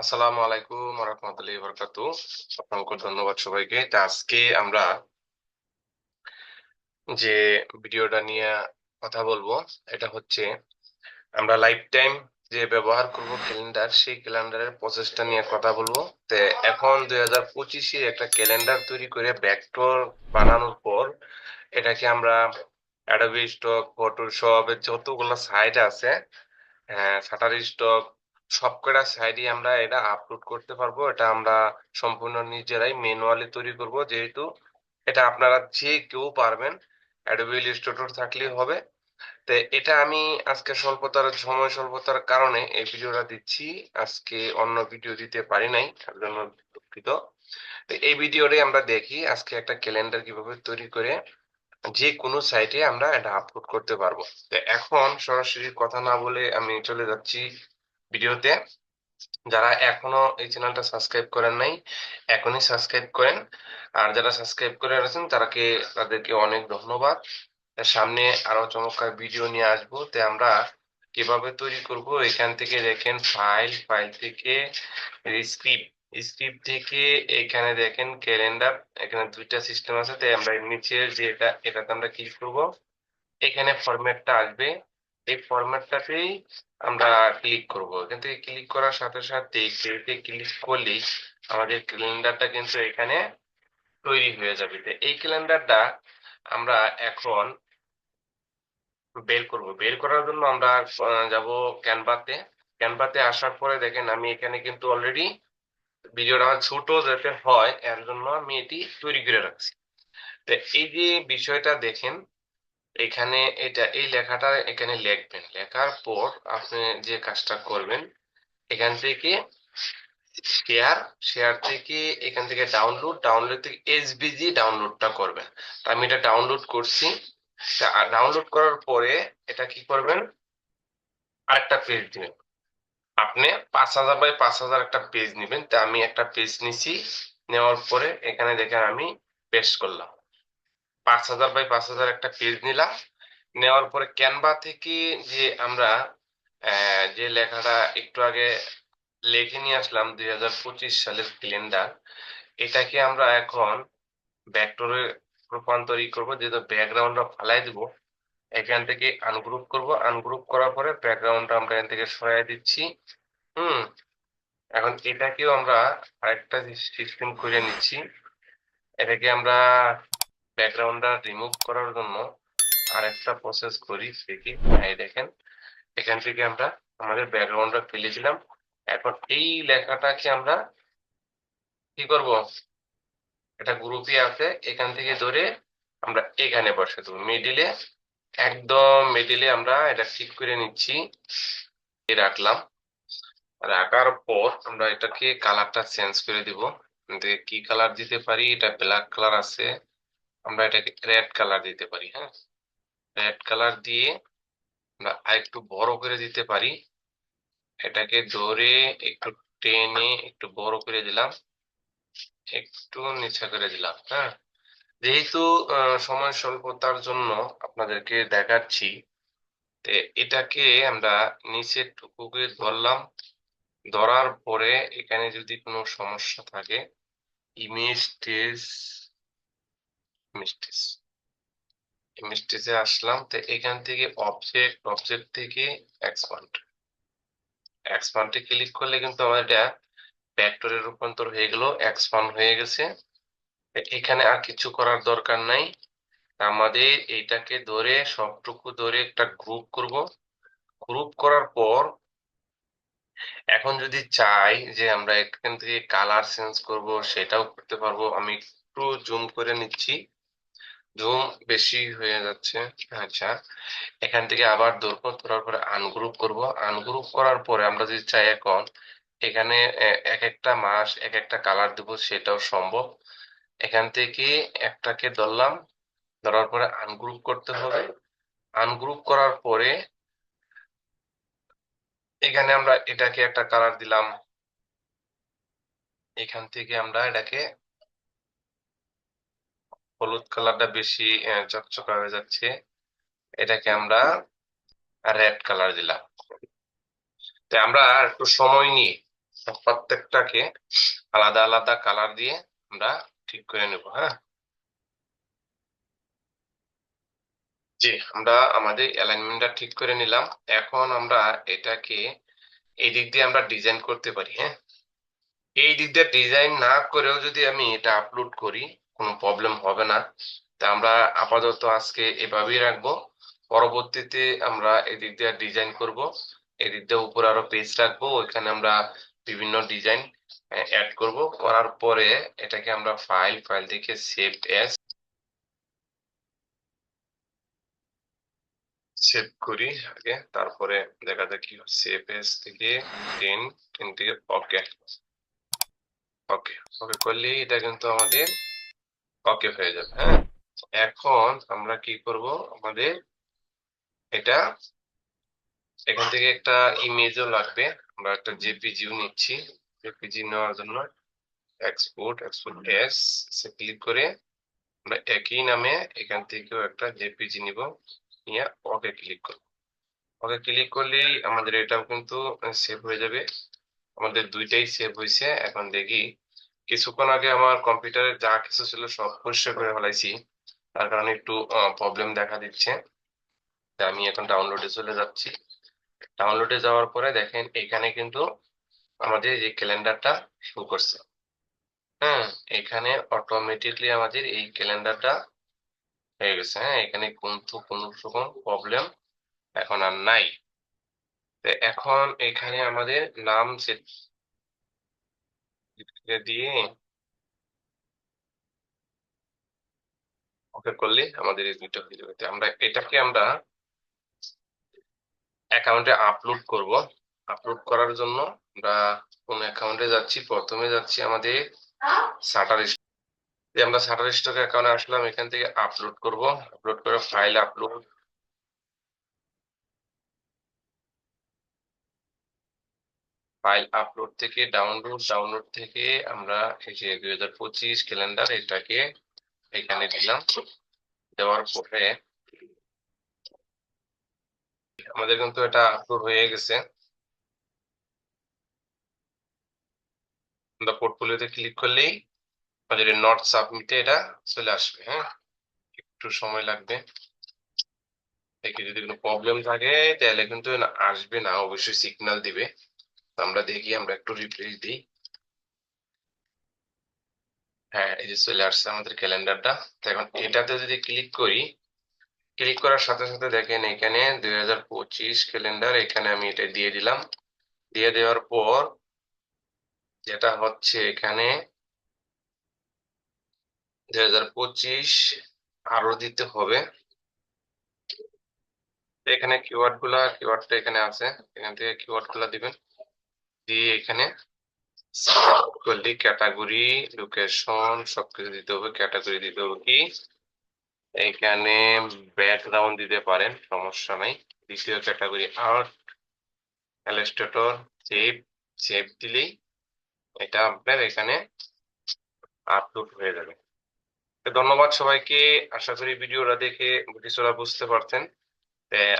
আসসালামু আলাইকুম রহমতুল্লাহি বরকাতু অসংখ্য ধন্যবাদ সবাইকে। আজকে আমরা যে ভিডিওটা নিয়ে কথা বলব, এটা হচ্ছে আমরা লাইফ টাইম যে ব্যবহার করব ক্যালেন্ডার সেই ক্যালেন্ডারের নিয়ে কথা বলব। তো এখন দুই হাজার পঁচিশে একটা ক্যালেন্ডার তৈরি করে ব্যাকটোর বানানোর পর এটাকে আমরা অ্যাডোবি স্টক ফটোশপ যতগুলো সাইট আছে হ্যাঁ স্টক সবকটা সাইডে আমরা এটা আপলোড করতে পারব। এটা আমরা সম্পূর্ণ নিজেরাই ম্যানুয়ালি তৈরি করব। যেহেতু এটা আপনারা যে কেউ পারবেন অ্যাডোবি ইলাস্ট্রেটর থাকলেই হবে। তো এটা আমি আজকে স্বল্পতার, সময় স্বল্পতার কারণে এই ভিডিওটা দিচ্ছি। আজকে অন্য ভিডিও দিতে পারি নাই, তার জন্য দুঃখিত। তো এই ভিডিওরে আমরা দেখি আজকে একটা ক্যালেন্ডার কীভাবে তৈরি করে যে কোনো সাইটে আমরা এটা আপলোড করতে পারব। তো এখন সরাসরি কথা না বলে আমি চলে যাচ্ছি ভিডিওতে। যারা এখনও এই চ্যানেলটা সাবস্ক্রাইব করেন নাই, এখনই সাবস্ক্রাইব করেন। আর যারা সাবস্ক্রাইব করে আছেন, তারাকে, তাদেরকে অনেক ধন্যবাদ। সামনে আরও চমৎকার ভিডিও নিয়ে আসব। তে আমরা কীভাবে তৈরি করব, এখান থেকে দেখেন ফাইল ফাইল থেকে স্ক্রিপ্ট। স্ক্রিপ্ট থেকে এখানে দেখেন ক্যালেন্ডার, এখানে দুইটা সিস্টেম আছে। তাই আমরা নিচের যে এটা এটাতে আমরা ক্লিক করব। এখানে ফরম্যাটটা আসবে। এই ফরম্যাটটাতেই আমরা ক্লিক করব। এখান থেকে ক্লিক করার সাথে সাথে ক্রিয়েটে ক্লিক করলেই আমাদের ক্যালেন্ডারটা কিন্তু এখানে তৈরি হয়ে যাবে। এই ক্যালেন্ডারটা আমরা এখন বের করব। বের করার জন্য আমরা যাব ক্যানভাতে ক্যানভাতে আসার পরে দেখেন আমি এখানে কিন্তু অলরেডি ভিডিওটা ছোট যাতে হয়, এর জন্য আমি এটি তৈরি করে রাখছি। তো এই যে বিষয়টা দেখেন এখানে এটা, এই লেখাটা এখানে লিখবেন। লেখার পর আপনি যে কাজটা করবেন, এখান থেকে শেয়ার শেয়ার থেকে এখান থেকে ডাউনলোড ডাউনলোড থেকে এসবিজি ডাউনলোডটা করবেন। তা আমি এটা ডাউনলোড করছি। ডাউনলোড করার পরে এটা কি করবেন? আরেকটা পেজ দিবেন। আপনি পাঁচ হাজার বাই পাঁচ হাজার একটা পেজ নেবেন। তা আমি একটা পেজ নিছি। নেওয়ার পরে এখানে দেখেন আমি পেস্ট করলাম। পাঁচ হাজার বাই পাঁচ হাজার একটা পেজ নিলাম। নেওয়ার পরে ক্যানভা থেকে যে আমরা যে লেখাটা একটু আগে লিখে নিয়ে আসলাম দুই হাজার পঁচিশ সালের ক্যালেন্ডার এটাকে আমরা এখন ভেক্টরে রূপান্তরিত করব, যেহেতু ব্যাকগ্রাউন্ডটা ফালাই দিব। এখান থেকে আনগ্রুপ করব। আনগ্রুপ করার পরে ব্যাকগ্রাউন্ডটা আমরা এখান থেকে সরাই দিচ্ছি। হুম, এখন এটাকেও আমরা আরেকটা সিস্টেম করে নিচ্ছি। এটাকে আমরা ব্যাকগ্রাউন্ডটা রিমুভ করার জন্য আরেকটা প্রসেস করি দেখি এই দেখেন, এখান থেকে আমরা আমাদের ব্যাকগ্রাউন্ডটা ফেলে দিলাম। এখন এই লেখাটাকে আমরা কি করব? এটা গ্রুপে আছে, এখান থেকে ধরে আমরা এখানে বসে দেবো। মিডিলে একদম মিডিলে আমরা এটা ঠিক করে নিচ্ছি রাখলাম। রাখার পর আমরা এটাকে কালারটা চেঞ্জ করে দিব। কি কালার দিতে পারি, এটা ব্ল্যাক কালার আছে। আমরা এটাকে রেড কালার দিতে পারি হ্যাঁ? রেড কালার দিয়ে আমরা আরেকটু বড় করে দিতে পারি। এটাকে ধরে একটু টেনে একটু বড় করে দিলাম। একটু নিচে করে দিলাম হ্যাঁ? যেহেতু সময় স্বল্পতার জন্য আপনাদেরকে দেখাচ্ছি এটাকে আমরা নিচে টুকুকে ধরলাম। ধরার পরে এখানে যদি কোনো সমস্যা থাকে ইমেজ টেস ইমেজ ইমেজ টেসে আসলাম, তো এখান থেকে অবজেক্ট অবজেক্ট থেকে এক্সপান্ড এক্সপান্ডে ক্লিক করলে কিন্তু আমাদের এটা ভেক্টরে রূপান্তর হয়ে গেল এক্সপান্ড হয়ে গেছে। এখানে আর কিছু করার দরকার নাই। আমাদের এইটাকে ধরে, সবটুকু ধরে একটা গ্রুপ করব। গ্রুপ করার পর এখন যদি চাই যে আমরা এখান থেকে কালার চেঞ্জ করব, সেটাও করতে পারব। আমি একটু জুম করে নিচ্ছি। জুম বেশি হয়ে যাচ্ছে। আচ্ছা এখান থেকে আবার ধরবো ধরার পরে আনগ্রুপ করব। আনগ্রুপ করার পরে আমরা যদি চাই এখন, এখানে এক একটা মাস এক একটা কালার দেবো, সেটাও সম্ভব। এখান থেকে একটাকে ধরলাম, ধরার পরে আনগ্রুপ করতে হবে। আনগ্রুপ করার পরে এখানে আমরা এটাকে একটা কালার দিলাম। এখান থেকে আমরা এটাকে হলুদ কালারটা বেশি চকচকা হয়ে যাচ্ছে। এটাকে আমরা রেড কালার দিলাম। তো আমরা একটু সময় নিয়ে প্রত্যেকটাকে আলাদা আলাদা কালার দিয়ে আমরা ঠিক করে নেব হ্যাঁ? জি, আমরা আমাদের অ্যালাইনমেন্টটা ঠিক করে নিলাম। এখন আমরা এটাকে এই দিক দিয়ে আমরা ডিজাইন করতে পারি হ্যাঁ? এই দিক দিয়ে ডিজাইন না করেও যদি আমি এটা আপলোড করি কোনো প্রবলেম হবে না। তা আমরা আপাতত আজকে এভাবেই রাখব। পরবর্তীতে আমরা এদিক দিয়ে ডিজাইন করব। এদিক দিয়ে উপরে আরও পেজ রাখব। ওইখানে আমরা বিভিন্ন ডিজাইন অ্যাড করব। করার পরে এটাকে আমরা ফাইল ফাইল থেকে সেভ এস সেভ করি আগে। তারপরে দেখা যাক কি সেভ এস থেকে টেন টেন থেকে ওকে ওকে ওকে করলেই এটা কিন্তু আমাদের ওকে হয়ে যাবে হ্যাঁ? এখন আমরা কি করব? আমাদের এটা এখান থেকে একটা ইমেজও লাগবে। আমরা একটা জেপিজিও নিচ্ছি। জেপিজি নেওয়ার জন্য এক্সপোর্ট এক্সপোর্ট এস সে ক্লিক করে আমরা একই নামে এখান থেকেও একটা জেপিজি নিব। নিয়ে ওকে ক্লিক করব। ওকে ক্লিক করলেই আমাদের এটাও কিন্তু সেভ হয়ে যাবে। আমাদের দুইটাই সেভ হয়েছে। এখন দেখি কিছুক্ষণ আগে আমার কম্পিউটারে যা কিছু ছিল সব পরিষ্কার করে ফেলাইছি। তার কারণে একটু প্রবলেম দেখা দিচ্ছে। আমি এখন ডাউনলোডে চলে যাচ্ছি। ডাউনলোডে যাওয়ার পরে দেখেন, এখানে কিন্তু আমাদের যে ক্যালেন্ডারটা শো করছে। হ্যাঁ এখানে অটোমেটিকলি আমাদের এই ক্যালেন্ডারটা হয়ে গেছে। হ্যাঁ এখানে কিন্তু কোনো রকম প্রবলেম এখন আর নাই। এখন এখানে আমাদের নাম দিয়ে ওকে করলে আমাদের এই হয়ে যাবে। আমরা, এটাকে আমরা অ্যাকাউন্টে আপলোড করব। আপলোড করার জন্য আমরা কোন অ্যাকাউন্টে যাচ্ছি, প্রথমে যাচ্ছি আমাদের শাটার আমরা শাটার স্টক অ্যাকাউন্টে আসলাম, এখান থেকে আপলোড করব। আপলোড করে ফাইল আপলোড ফাইল আপলোড থেকে ডাউনলোড ডাউনলোড থেকে আমরা এই যে দুই হাজার পঁচিশ ক্যালেন্ডার এটাকে এখানে দিলাম। দেওয়ার পরে আমাদের কিন্তু এটা আপলোড হয়ে গেছে। আমরা পোর্টফোলিওতে ক্লিক করলেই আমাদের নট সাবমিটে এটা চলে আসবে হ্যাঁ? একটু সময় লাগবে। দেখি যদি কোনো প্রবলেম থাকে তাহলে কিন্তু আসবে না অবশ্যই সিগন্যাল দিবে। আমরা দেখি আমরা একটু রিপ্লেস দিই। হ্যাঁ এই যে চলে আসছে আমাদের ক্যালেন্ডারটা। তো এখন এটাতে যদি ক্লিক করি ক্লিক করার সাথে সাথে দেখেন এখানে দুই হাজার পঁচিশ ক্যালেন্ডার এখানে আমি এটা দিয়ে দিলাম। দিয়ে দেওয়ার পর যেটা হচ্ছে এখানে দুই হাজার পঁচিশ আরও দিতে হবে। এখানে কিওয়ার্ডগুলা কিওয়ার্ডটা এখানে আছে। এখান থেকে কিওয়ার্ডগুলা দিবেন। দিয়ে এখানে করলি ক্যাটাগরি লোকেশন সবকিছু দিতে হবে ক্যাটাগরি দিতে হবে কি? এখানে ব্যাকগ্রাউন্ড দিতে পারেন, সমস্যা নাই। দ্বিতীয় category art illustrator save save দিলেই এটা আপনার এখানে আপলোড হয়ে যাবে। ধন্যবাদ সবাইকে। আশা করি ভিডিওটা দেখে কিছুটা বুঝতে পারছেন।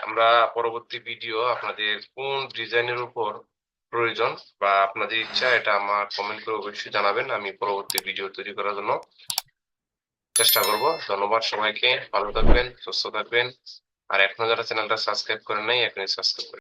আমরা পরবর্তী ভিডিও আপনাদের কোন ডিজাইনের উপর প্রয়োজন বা আপনাদের ইচ্ছা, এটা আমার কমেন্ট করে অবশ্যই জানাবেন। আমি পরবর্তী ভিডিও তৈরি করার জন্য চেষ্টা করব। ধন্যবাদ সবাইকে। ভালো থাকবেন, সুস্থ থাকবেন। আর এখনও যারা চ্যানেলটা সাবস্ক্রাইব করে নাই, এখনই সাবস্ক্রাইব